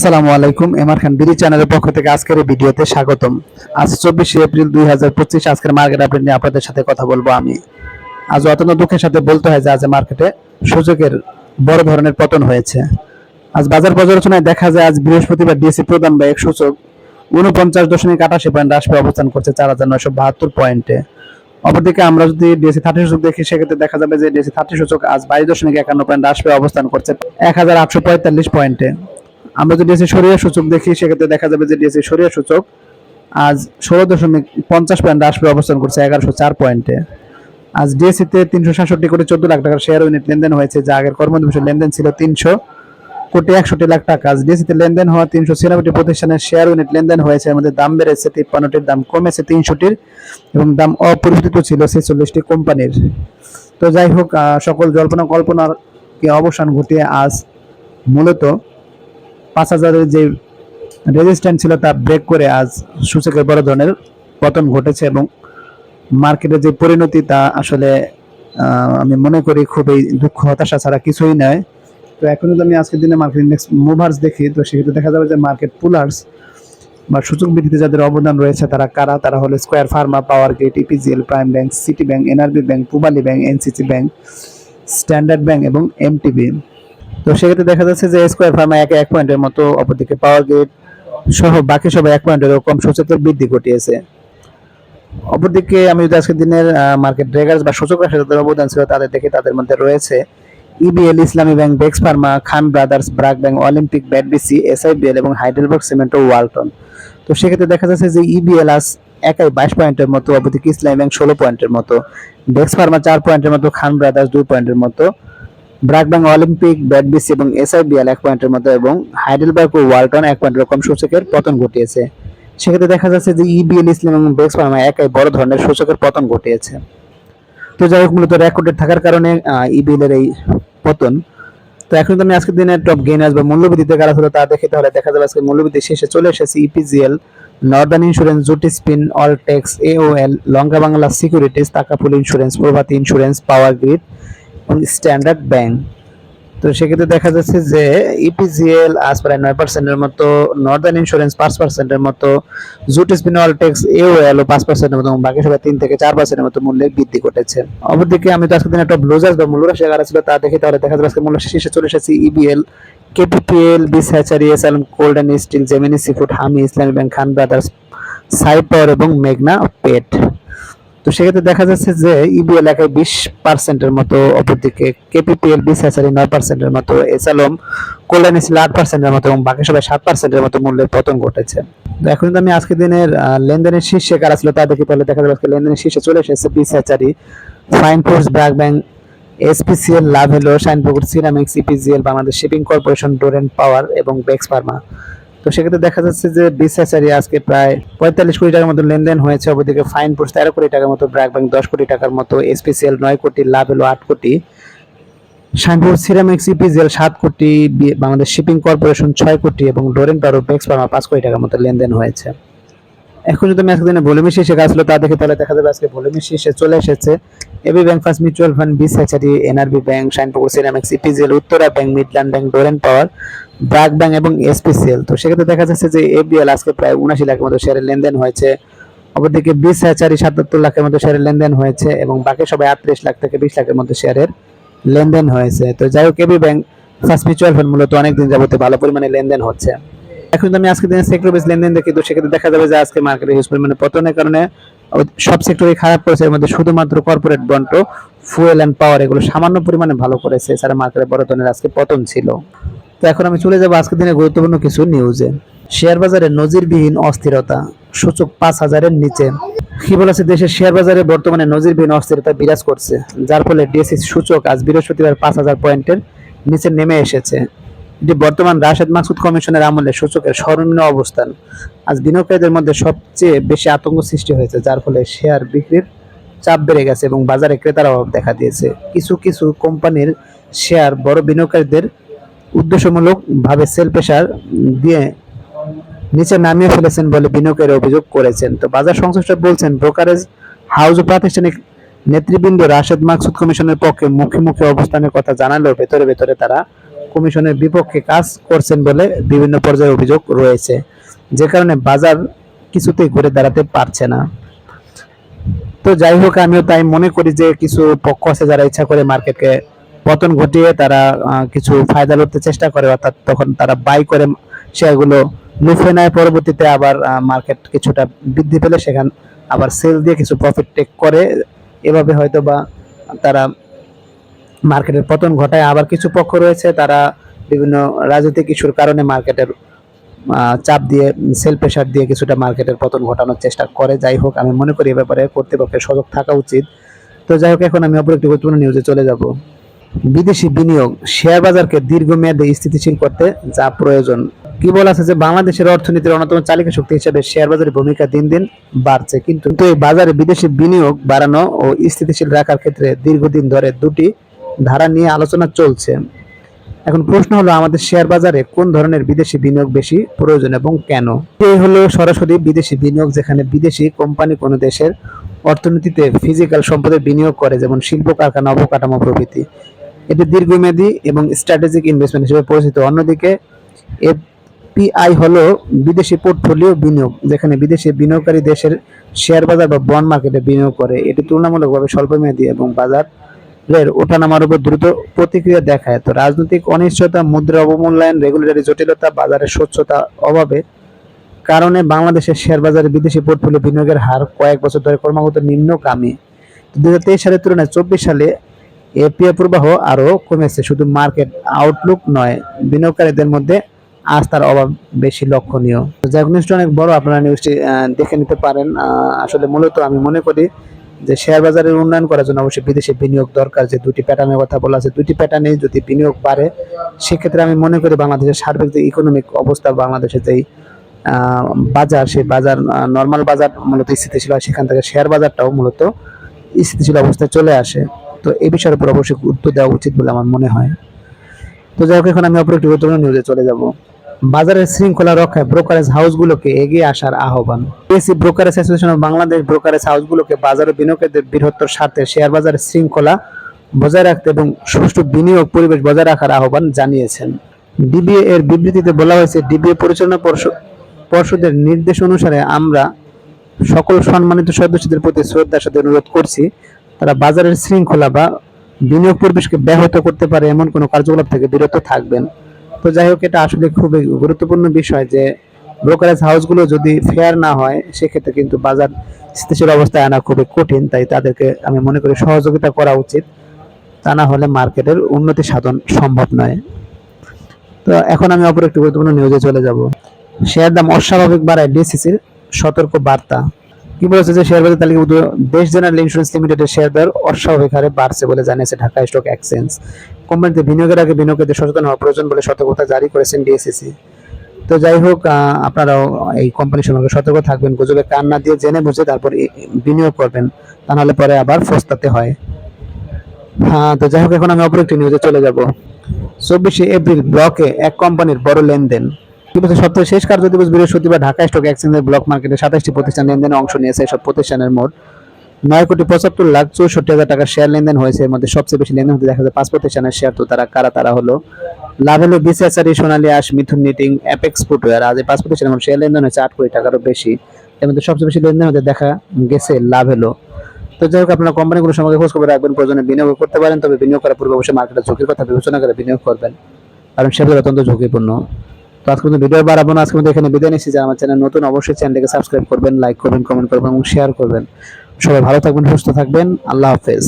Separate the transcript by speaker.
Speaker 1: আসসালামু আলাইকুম এমআর খান বিডি চ্যানেলের পক্ষ থেকে আজকের এই ভিডিওতে স্বাগতম। আজ চব্বিশে এপ্রিল দুই হাজার পঁচিশ, আজকের মার্কেট আপডেট নিয়ে আপনাদের সাথে কথা বলব আমি। আজ অত্যন্ত দুঃখের সাথে বলতে হয় যে আজ মার্কেটে সূচকের বড় ধরনের পতন হয়েছে। আজ বাজার পর্যালোচনায় দেখা যায় আজ বৃহস্পতিবার ডিএসসি প্রদান বা এক সূচক উনপঞ্চাশ দশমিক আটাশি পয়েন্ট হ্রাস পেয়ে অবস্থান করছে চার হাজার নয়শো বাহাত্তর পয়েন্টে। অপরদিকে আমরা যদি ডিএসসি থার্টি সূচক দেখি, সেক্ষেত্রে দেখা যাবে যে ডিএসি থার্টি সূচক আজ বাইশ দশমিক একান্ন পয়েন্ট হ্রাস পেয়ে অবস্থান করছে এক হাজার আটশো পঁয়তাল্লিশ পয়েন্টে। আমরা যদি ডিএসসি সরিয়া সূচক দেখি, সেক্ষেত্রে দেখা যাবে যে ডিএসসি সরিয়া সূচক আজ ষোলো দশমিক পঞ্চাশ পয়েন্ট পেয়ে অবস্থান করছে এগারোশো চার পয়েন্টে। আজ ডিএসসিতে তিনশো সাতষট্টি কোটি চোদ্দ লাখ টাকার শেয়ার ইউনিট লেনদেন হয়েছে, যা আগের কর্মদিবসের লেনদেন ছিল তিনশো কোটি একষট্টি লাখ টাকা। আজ ডিএসসিতে লেনদেন হওয়া তিনশো ছিয়ানব্বইটি প্রতিষ্ঠানের শেয়ার ইউনিট লেনদেন হয়েছে মধ্যে দাম বেড়েছে তিপ্পান্নটির দাম কমেছে তিনশোটির এবং দাম অপরিবর্তিত ছিল ছেচল্লিশটি কোম্পানির। তো যাই হোক সকল জল্পনা কল্পনার অবসান ঘটিয়ে আজ মূলত পাঁচ হাজারের যে রেজিস্ট্যান্ট ছিল তা ব্রেক করে আজ সূচকের বড় ধরনের পতন ঘটেছে এবং মার্কেটের যে পরিণতি তা আসলে আমি মনে করি খুবই দুঃখ, হতাশা ছাড়া কিছুই নয়। তো এখন যদি আমি আজকের দিনে মার্কেট ইন্ডেক্স মুভার্স দেখি, তো সেক্ষেত্রে দেখা যাবে যে মার্কেট পুলার্স বা সূচক বৃদ্ধিতে যাদের অবদান রয়েছে, তারা কারা? তারা হলো Square Pharma Power Grid EPGL Prime Bank City Bank NRB Bank Pubali Bank NCC Bank Standard Bank এবং এমটিবি তো সেক্ষেত্রে দেখা যাচ্ছে যে স্কোয়ার ফার্মা একে এক পয়েন্টের মতো অপরদিকে পাওয়ার গেট সহ বাকি সবাই এক পয়েন্টেরও কম সচেতন বৃদ্ধি ঘটিয়েছে। অপরদিকে আমি যদি আজকের দিনের মার্কেট ড্রেগার্স বা সূচক রাশি অবদান ছিল, তাদের দেখে তাদের মধ্যে রয়েছে EBL Islami bank বেক্স pharma Khan brothers BRAC bank Olympic BATBC SIBL এবং হাইডেলবার্গ সিমেন্ট ও ওয়ালটন তো সেক্ষেত্রে দেখা যাচ্ছে যে ইবিএল আজ একাই বাইশ পয়েন্টের মতো, অপরদিকে ইসলামী ব্যাংক ষোলো পয়েন্টের মতো বেক্স ফার্মা চার পয়েন্টের মতো খান ব্রাদার্স দুই পয়েন্টের মতো। ব্রাক ব্যাংক অলিম্পিক ব্যাটবিসি এবং এসআইবিএল এক পয়েন্টের মতো এবং হাইডেলবার্গ ও ওয়ালটন এক পয়েন্টের কম সূচকের পতন ঘটিয়েছে। সেক্ষেত্রে দেখা যাচ্ছে যে ইবিএল ইসলাম এবং বেক্স ফার্মা একাই বড় ধরনের সূচকের পতন ঘটিয়েছে। তো যাই হোক, মূলত রেকর্ডেড থাকার কারণে ইবিএল এর এই পতন। তো এখন আমি আজকের দিনে টপ গেইনার্স বা মূল্যবৃদ্ধিতে কারা হলো তা দেখে তাহলে দেখা যাবে আজকে মূল্যবৃদ্ধি শেষে চলে এসেছে EPGL Northern Insurance Jute Spin Alltex AOL Lanka Bangla Securities Takaful Insurance Prabhati Insurance Power Grid Standard Bank তো সেক্ষেত্রে দেখা যাচ্ছে যে ইপিজিএল আজ প্রায় নয় পার্সেন্টের মতো নর্দার্ন ইন্স্যুরেন্স পাঁচ পার্সেন্টের মতো জুট স্পিন অলটেক্স এওএল ও পাঁচ পার্সেন্টের মতো বাকি সবাই তিন থেকে চার পার্সেন্টের মতো মূল্যে বৃদ্ধি ঘটেছে। অপরদিকে আমি তো আজকের দিনে একটা ব্লুজার্স বা মূল্যরাশি আকার ছিল, তা দেখি তাহলে দেখা যাচ্ছে মূল্য শীর্ষে চলে এসেছে ইবিএল কেপিপিএল বিস Hatchery SLM Cold and Steel Gemini Seafood হামি ইসলামী ব্যাংক খান ব্রাদার্স সাইপার এবং মেঘনা পেট তো সেক্ষেত্রে দেখা যাচ্ছে যে ইবি এলাকায় বিশ পার্সেন্টের মতো, অপরদিকে কেপিপিএল বিশ হাজারি নয় পার্সেন্টের মতো এসালম কল্যাণ ছিল আট পার্সেন্টের মতো এবং বাকি সবাই সাত পার্সেন্টের মতো মূল্যের পতন ঘটেছে। তো এখন কিন্তু আমি আজকের দিনের লেনদেনের শীর্ষে কারা ছিল তা দেখি তাহলে দেখা যাবে লেনদেনের শীর্ষে চলে এসেছে বিশ হাজারি Fine Foods BRAC Bank SPCL লাভ হলো Shinepukur Ceramics EPGL Bangladesh Shipping Corporation Doreen Power এবং বেক্স ফার্মা তো সেক্ষেত্রে দেখা যাচ্ছে যে বিশ্বাসারি আজকে প্রায় পঁয়তাল্লিশ কোটি টাকার মতো লেনদেন হয়েছে অবদিকে ফাইন পোস্ট তেরো কোটি টাকার মতো, ব্র্যাক ব্যাংক দশ কোটি টাকার মতো, এসপিসিএল নয় কোটি, লাভ এলো আট কোটি। শ্যাম্পুর সিরামিক্স ইপিজিএল সাত কোটি বাংলাদেশ শিপিং কর্পোরেশন ছয় কোটি এবং ডোরেন পারো পেক্স পাঁচ কোটি টাকার মতো লেনদেন হয়েছে। এখন যদি আমি আজকে দিনে ভলিউমি শীর্ষে কাজ তা দেখে তাহলে দেখা যাবে আজকে ভলিউমি শীর্ষে চলে এসেছে AB Bank First Mutual Fund B Hatchery NRB Bank Shinepukur Ceramics EPGL Uttara Bank Midland Bank Doreen Power BRAC Bank এবং এসপিসিএল তো সেক্ষেত্রে দেখা যাচ্ছে যে এবিএল আজকে প্রায় উনাশি লাখের মতো শেয়ারের লেনদেন হয়েছে। অপরদিকে বিশ হ্যাচারি সাতাত্তর লাখের মতো শেয়ারের লেনদেন হয়েছে এবং বাকি সবাই আটত্রিশ লাখ থেকে বিশ লাখের মতো শেয়ারের লেনদেন হয়েছে। তো যাই হোক AB Bank First Mutual Fund মূলত অনেকদিন যাবতে ভালো পরিমাণে লেনদেন হচ্ছে। এখন আমি আজকে দিনে সেক্টর বেস লেনদেন দেখি, তো সেক্ষেত্রে দেখা যাবে যে আজকে মার্কেটে হিউজ পরিমাণে পতনের কারণে সব সেক্টরে খারাপ করেছে। এর মধ্যে শুধুমাত্র corporate bond fuel and power এগুলো সামান্য পরিমাণে ভালো করেছে। এছাড়া মার্কেটে বড় আজকে পতন ছিল। তো এখন আমি চলে যাব আজকের দিনে গুরুত্বপূর্ণ কিছু নিউজে শেয়ার বাজারে নজিরবিহীন অস্থিরতা, সূচক পাঁচ হাজারের নিচে। কি বলেছে দেশের শেয়ার বাজারে বর্তমানে নজিরবিহীন অস্থিরতা বিরাজ করছে, যার ফলে ডিএসসি সূচক আজ বৃহস্পতিবার পাঁচ হাজার পয়েন্টের নিচে নেমে এসেছে। এটি বর্তমান রাশেদ মাকসুদ কমিশনের আমলে সূচকের সর্বনিম্ন অবস্থান। আজ বিনিয়োগকারীদের মধ্যে সবচেয়ে বেশি আতঙ্ক সৃষ্টি হয়েছে, যার ফলে শেয়ার বিক্রির চাপ বেড়ে গেছে এবং বাজারে ক্রেতার অভাব দেখা দিয়েছে। কিছু কিছু কোম্পানির শেয়ার বড় বিনিয়োগকারীদের উদ্দেশ্যমূলকভাবে সেল প্রেশার দিয়ে নিচে নামিয়ে ফেলেছেন বলে বিনিয়োগকারী অভিযোগ করেছেন। তো বাজার সংশ্লিষ্ট বলছেন, ব্রোকারেজ হাউস ও প্রাতিষ্ঠানিক নেতৃবৃন্দ রাশেদ মাকসুদ কমিশনের পক্ষে মুখে মুখে অবস্থানের কথা জানালেও ভেতরে ভেতরে তারা কমিশনের বিপক্ষে কাজ করছেন বলে বিভিন্ন পর্যায়ে অভিযোগ রয়েছে। যে কারণে বাজার কিছুতেই ঘুরে দাঁড়াতে পারছে না। তো যাই হোক, আমিও তাই মনে করি যে কিছু পক্ষ আছে যারা ইচ্ছা করে মার্কেটকে পতন ঘটিয়ে তারা কিছু ফায়দা লড়তে চেষ্টা করে, অর্থাৎ তখন তারা বাই করে শেয়ারগুলো লুফে নেয়। পরবর্তীতে আবার মার্কেট কিছুটা বৃদ্ধি পেলে সেখান আবার সেল দিয়ে কিছু প্রফিট টেক করে। এভাবে হয়তো বা তারা মার্কেটের পতন ঘটায়। আবার কিছু পক্ষ রয়েছে, তারা বিভিন্ন রাজনৈতিক ইস্যুর কারণে মার্কেটের চাপ দিয়ে, সেল প্রেশার দিয়ে কিছুটা মার্কেটের পতন ঘটানোর চেষ্টা করে। যাই হোক, আমি মনে করি এ ব্যাপারে কর্তৃপক্ষের সজাগ থাকা উচিত। তো যাই হোক, এখন আমি অপর একটি গুরুত্বপূর্ণ নিউজে চলে যাব। বিদেশি বিনিয়োগ শেয়ার বাজারকে দীর্ঘমেয়াদে স্থিতিশীল করতে যা প্রয়োজন। কি বলা আছে যে, বাংলাদেশের অর্থনীতির অন্যতম চালিকা শক্তি হিসেবে শেয়ার বাজারের ভূমিকা দিন দিন বাড়ছে। কিন্তু এই বাজারে বিদেশি বিনিয়োগ বাড়ানো ও স্থিতিশীল রাখার ক্ষেত্রে দীর্ঘদিন ধরে দুটি ধারা নিয়ে আলোচনা চলছে। এখন প্রশ্ন হলো, আমাদের শেয়ার বাজারে কোন ধরনের বিদেশি বিনিয়োগ বেশি প্রয়োজন এবং কেন? এই হলো সরাসরি বিদেশি বিনিয়োগ, যেখানে বিদেশি কোম্পানি কোনো দেশের অর্থনীতিতে ফিজিক্যাল সম্পদে বিনিয়োগ করে, যেমন শিল্প, কারখানা, অবকাঠামো প্রভৃতি। এটি দীর্ঘমেয়াদী এবং স্ট্র্যাটেজিক ইনভেস্টমেন্ট হিসেবে পরিচিত। অন্যদিকে, এফপিআই হলো বিদেশি পোর্টফোলিও বিনিয়োগ, যেখানে বিদেশি বিনিয়োগকারী দেশের শেয়ার বাজার বা বন্ড মার্কেটে বিনিয়োগ করে। এটি তুলনামূলকভাবে স্বল্পমেয়াদী এবং বাজার ওঠানামার উপর দ্রুত প্রতিক্রিয়া দেখায়। তো রাজনৈতিক অনিশ্চয়তা, মুদ্রা অবমূল্যায়ন রেগুলেটরি জটিলতা বাজারের স্বচ্ছতা অভাবে কারণে বাংলাদেশের শেয়ার বাজারে বিদেশি পোর্টফোলিও বিনিয়োগের হার কয়েক বছর ধরে ক্রমাগত নিম্নগামী। দু হাজার তেইশ সালের তুলনায় চব্বিশ সালে এপিএ প্রবাহ আরও কমেছে, শুধু মার্কেট আউটলুক নয়, বিনিয়োগকারীদের মধ্যে আস্থার অভাব বেশি লক্ষণীয়। হোক নিউজটা অনেক বড়, আপনারা নিউজটি দেখে নিতে পারেন। আসলে মূলত আমি মনে করি যে শেয়ার বাজারের উন্নয়ন করার জন্য অবশ্যই বিদেশে বিনিয়োগ দরকার। যে দুটি প্যাটার্নের কথা বলা আছে, দুটি প্যাটার্নে যদি বিনিয়োগ বাড়ে, সেক্ষেত্রে আমি মনে করি বাংলাদেশের সার্বিক যে ইকোনমিক অবস্থা, বাংলাদেশের যেই বাজার, সেই বাজার নর্মাল বাজার মূলত স্থিতিশীল হয়, সেখান থেকে শেয়ার বাজারটাও মূলত স্থিতিশীল অবস্থায় চলে আসে। তো এই বিষয়ের উপর অবশ্যই গুরুত্ব দেওয়া উচিত বলে আমার মনে হয়। তো যাই হোক, এখন আমি অপর একটি গুরুত্বপূর্ণ নিউজে চলে যাব। বাজারের শৃঙ্খলা রক্ষায় ব্রোকারেজ হাউসগুলোকে এগিয়ে আসার আহ্বান। BSC brokerage association of Bangladesh brokerage হাউসগুলোকে বাজার ও বিনিয়োগের বৃহত্তর স্বার্থে শেয়ার বাজারের শৃঙ্খলা বজায় রাখতে এবং সুষ্ঠু বিনিয়োগ পরিবেশ বজায় রাখার আহ্বান জানিয়েছেন। ডিবিএ এর বিবৃতিতে বলা হয়েছে, ডিবিএ পরিচালনা পর্ষদের নির্দেশ অনুসারে আমরা সকল সম্মানিত সদস্যদের প্রতি শ্রদ্ধার সাথে অনুরোধ করছি, তারা বাজারের শৃঙ্খলা বা বিনিয়োগ পরিবেশকে ব্যাহত করতে পারে এমন কোনো কার্যকলাপ থেকে বিরত থাকবেন। তো যাই হোক, এটা আসলে খুবই গুরুত্বপূর্ণ বিষয় যে ব্রোকারেজ হাউসগুলো যদি ফেয়ার না হয়, সেক্ষেত্রে কিন্তু বাজার স্থিতিশীল অবস্থায় আনা খুবই কঠিন। তাই তাদেরকে আমি মনে করি সহযোগিতা করা উচিত। তা না হলে মার্কেটের উন্নতি সাধন সম্ভব নয়। তো এখন আমি অপর একটি গুরুত্বপূর্ণ নিউজে চলে যাব। শেয়ার দাম অস্বাভাবিক বাড়ায় ডিসিসির সতর্ক বার্তা। কি বলেছে যে শেয়ার বাজার তালিকাভুক্ত দেশ জেনারেল ইন্স্যুরেন্স লিমিটেডের শেয়ার দর অস্বাভাবিক হারে বাড়ছে বলে জানিয়েছে ঢাকা স্টক এক্সচেঞ্জ। কোম্পানিতে বিনিয়োগের আগে বিনিয়োগকারীদের সচেতন হওয়া প্রয়োজন বলে সতর্কতা জারি করেছেন ডিএসসিসি তো যাই হোক আপনারাও এই কোম্পানি সম্পর্কে সতর্ক থাকবেন, গুজবে কান না দিয়ে জেনে বুঝে তারপর বিনিয়োগ করবেন, তা নাহলে পরে আবার ফস্তাতে হয়। হ্যাঁ তো যাই হোক, এখন আমি অপর একটি নিউজে চলে যাব। চব্বিশে এপ্রিল ব্লকে এক কোম্পানির বড় লেনদেন। কি বলছে সপ্তাহের শেষ কার্য দিবস বৃহস্পতিবার ঢাকা স্টক এক্সচেঞ্জের ব্লক মার্কেটে সাতাশটি প্রতিষ্ঠান লেনদেনে অংশ নিয়েছে। এসব প্রতিষ্ঠানের মোট নয় কোটি পঁচাত্তর লাখ চৌষট্টি হাজার টাকার শেয়ার লেনদেন হয়েছে। এর মধ্যে সবচেয়ে বেশি লেনদেন হতে দেখা যায় পাঁচ প্রতিষ্ঠানের শেয়ার তো তারা কারা? তারা হলো লাভ হলো বিসিএসআরই, সোনালী আশ, মিথুন নিটিং অ্যাপেক্স ফুটওয়্যার আজ এই পাঁচ প্রতিষ্ঠানের শেয়ার লেনদেন হয়েছে আট কোটি টাকারও বেশি। এর মধ্যে সবচেয়ে বেশি লেনদেন হতে দেখা গেছে লাভ হলো তো যাই হোক, আপনারা কোম্পানিগুলোর সঙ্গে খোঁজ খবর রাখবেন, প্রয়োজনে বিনিয়োগ করতে পারেন, তবে বিনিয়োগ করার পূর্বে অবশ্যই মার্কেটের ঝুঁকির কথা বিবেচনা করে বিনিয়োগ করবেন। কারণ সেগুলো অত্যন্ত ঝুঁকিপূর্ণ। তো আজকে মধ্যে ভিডিও বাড়াবো না, আজকে কিন্তু এখানে বিদায় নিচ্ছি। যারা আমার চ্যানেল নতুন, অবশ্যই চ্যানেলটিকে সাবস্ক্রাইব করবেন, লাইক করবেন কমেন্ট করবেন এবং শেয়ার করবেন। সবাই ভালো থাকবেন, সুস্থ থাকবেন। আল্লাহ হাফেজ।